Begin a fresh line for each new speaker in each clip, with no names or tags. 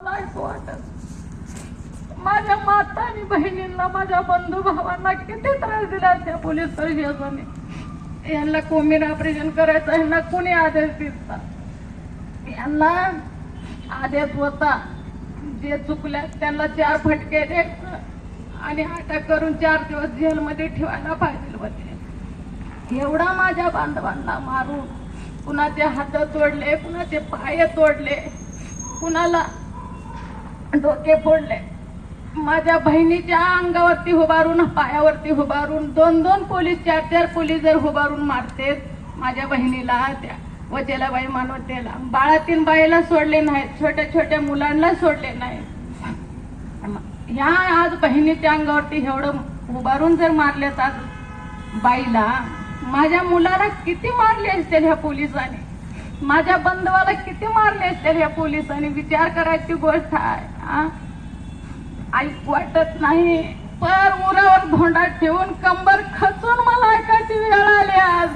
वाटत माझ्या माता आणि बहिणींना माझ्या बंधू भावांना किती त्रास दिला त्या पोलीस प्रशासनाने? यांना कोमिन ऑपरेशन करायचं यांना कोणी आदेश दिला? यांना आदेश होता जे चुकल्या त्यांना चार फटके द्यायचं आणि अटक करून चार दिवस जेलमध्ये ठेवायला पाहिजे होते. एवढा माझ्या बांधवांना मारून कुणाचे हात तोडले कुणाचे पाय तोडले कुणाला डोके फोडले. माझ्या बहिणीच्या अंगावरती उभारून पायावरती उभारून दोन दोन पोलीस चार चार पोलीस जर उभारून मारते माझ्या बहिणीला त्या वचेलाबाई मानवतेला. बाळातील बाईला सोडले नाहीत छोट्या छोट्या मुलांना सोडले नाही. ह्या आज बहिणीच्या अंगावरती एवढं उभारून जर मारले आज बाईला माझ्या मुलाला किती मारले असतील ह्या पोलिसांनी? माझ्या बंधवाला किती मारले असतील ह्या पोलिसांनी? विचार करायची गोष्ट आहे ऐक वाटत नाही. पर उरावर धोंडा ठेवून कंबर खचून मला ऐकायची वेळ आली आज.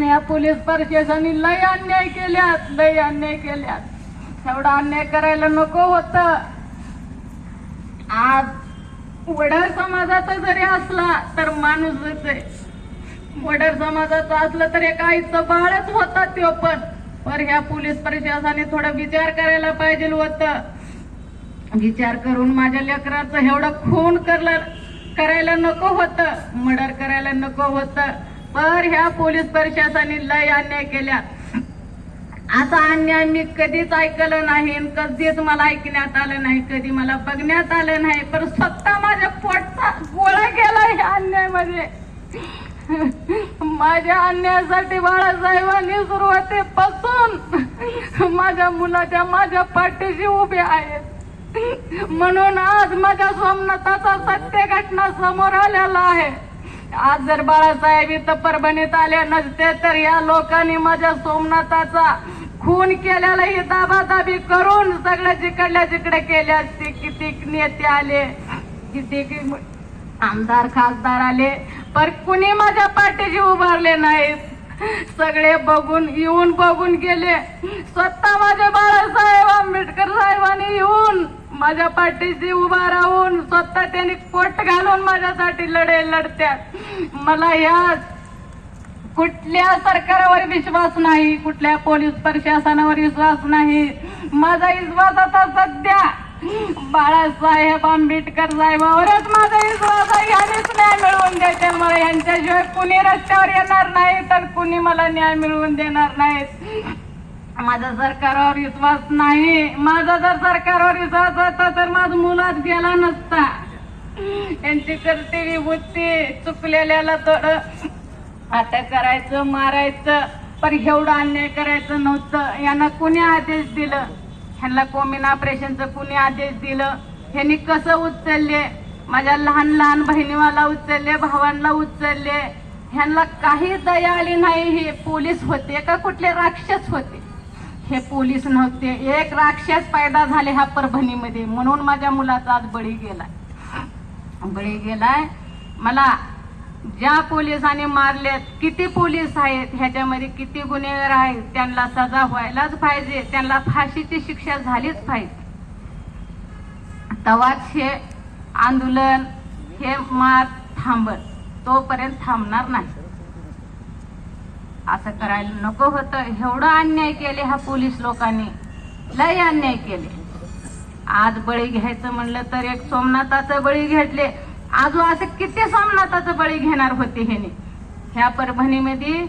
या पोलीस प्रशासनाने लय अन्याय केल्यात लय अन्याय केल्यात. एवढा अन्याय करायला नको होत. आज वडार समाजाचा जरी असला तर माणूसच आहे. वडार समाजाचा असलं तर एका आईचं बाळच होता तो पण. पर ह्या पोलीस प्रशासनाने थोडा विचार करायला पाहिजे होतं. विचार करून माझ्या लेकराचं एवढं खून करला करायला नको होतं. मर्डर करायला नको होतं. पर ह्या पोलीस प्रशासनाने लय अन्याय केल्या असा अन्याय मी कधीच ऐकलं नाही कधीच मला ऐकण्यात आलं नाही. कधी मला बघण्यात आलं नाही. पण स्वतः माझ्या पोटचा गोळा गेला ह्या अन्यायामध्ये. माझ्या अन्यायासाठी बाळासाहेबांनी सुरुवातीपासून माझ्या मुलाच्या माझ्या पाठीशी उभे आहेत. म्हणून आज माझ्या सोमनाथाचा सत्य घटना समोर आलेला आहे. आज जर बाळासाहेब इथं परभणीत आले नसते तर या लोकांनी माझ्या सोमनाथाचा खून केलेला ही दाबादाबी करून सगळ्या जिकडल्या जिकडे केले असते किती नेते आले किती आमदार खासदार आले पर कुणी माझ्या पाठीशी उभारले नाहीत. सगळे बघून येऊन बघून गेले. स्वतः माझे बाळासाहेब आंबेडकर साहेबांनी येऊन माझ्या पाठीशी उभा राहून स्वतः त्यांनी कोट घालून माझ्यासाठी लढे लढत्यात. मला या कुठल्या सरकारवर विश्वास नाही कुठल्या पोलीस प्रशासनावर विश्वास नाही. माझा विश्वास आता सध्या बाळासाहेब आंबेडकर साहेबावरच माझा विश्वास आहे यांनीच न्याय मिळवून देते मला यांच्याशिवाय कुणी रस्त्यावर येणार नाही तर कुणी मला न्याय मिळवून देणार नाहीत. माझा सरकारवर विश्वास नाही. माझा जर सरकारवर विश्वास होता तर माझा मुलाच गेला नसता. यांची करते विभूती चुकलेल्याला थोडं आता करायचं मारायचं पण एवढं अन्याय करायचं नव्हतं. यांना कुणी आदेश दिलं? ह्यांना कोमिन ऑपरेशनचं कुणी आदेश दिलं? ह्यांनी कसं उचलले? माझ्या लहान लहान बहिणीवाला उचलले भावांना उचलले? ह्यांना काही दया आली नाही हे पोलीस होते का कुठले राक्षस होते? हे पोलीस नव्हते. एक राक्षस पैदा झाले ह्या परभणीमध्ये. म्हणून माझ्या मुलाचा आज बळी गेलाय. बळी गेलाय. मला ज्या पोलिसांनी मारलेत किती पोलीस आहेत ह्याच्यामध्ये किती गुन्हेगार आहेत त्यांना सजा व्हायलाच पाहिजे त्यांना फाशीची शिक्षा झालीच पाहिजे. तवाच हे आंदोलन हे मार थांबत तोपर्यंत थांबणार नाही. असं करायला नको होतं. एवढा अन्याय केले ह्या पोलीस लोकांनी. लय अन्याय केले. आज बळी घ्यायचं म्हणलं तर एक सोमनाथाचं बळी घेतले. आजू असं किती सोमनाथाचं बळी घेणार होते ह्याने ह्या परभणीमध्ये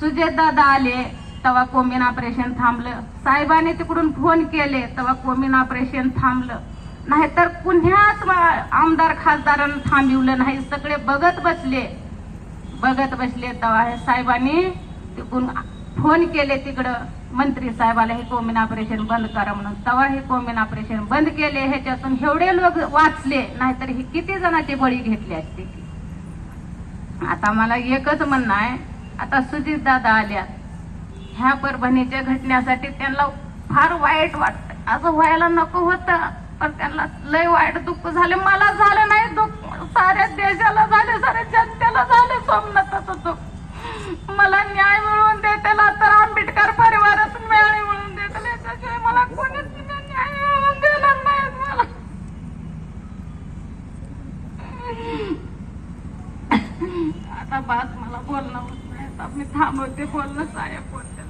सुजेत दादा आले तेव्हा कोमिन ऑपरेशन थांबलं. साहेबाने तिकडून फोन केले तेव्हा कोमिन ऑपरेशन थांबलं. नाहीतर पुण्याच आमदार खासदारांना थांबिवलं नाही सगळे बघत बसले. बघत बसले तेव्हा साहेबांनी तिकडून फोन केले तिकडं. मंत्री साहेबाला हे कोमिन ऑपरेशन बंद करा म्हणून. तेव्हा हे कोमिन ऑपरेशन बंद केले. ह्याच्यातून एवढे लोक वाचले. नाहीतर हे किती जणांची बळी घेतली असते आता मला एकच म्हणणं आहे. आता सुजित दादा आल्या. ह्या परभणीच्या घटनेसाठी त्यांना फार वाईट वाटत. असं व्हायला नको होतं. पण त्यांना लय वाईट दुःख झाले. मला झालं नाही दुःख. साऱ्या देशाला झाले. साऱ्या जनतेला झाले. सोमनाथाचं दुःख. मला न्याय मिळवून दे त्याला तर आंबेडकर परिवारातून न्याय मिळवून आता बात मला बोलणं होत नाही. आता मी थांबवते बोलणं साहेब बोलते.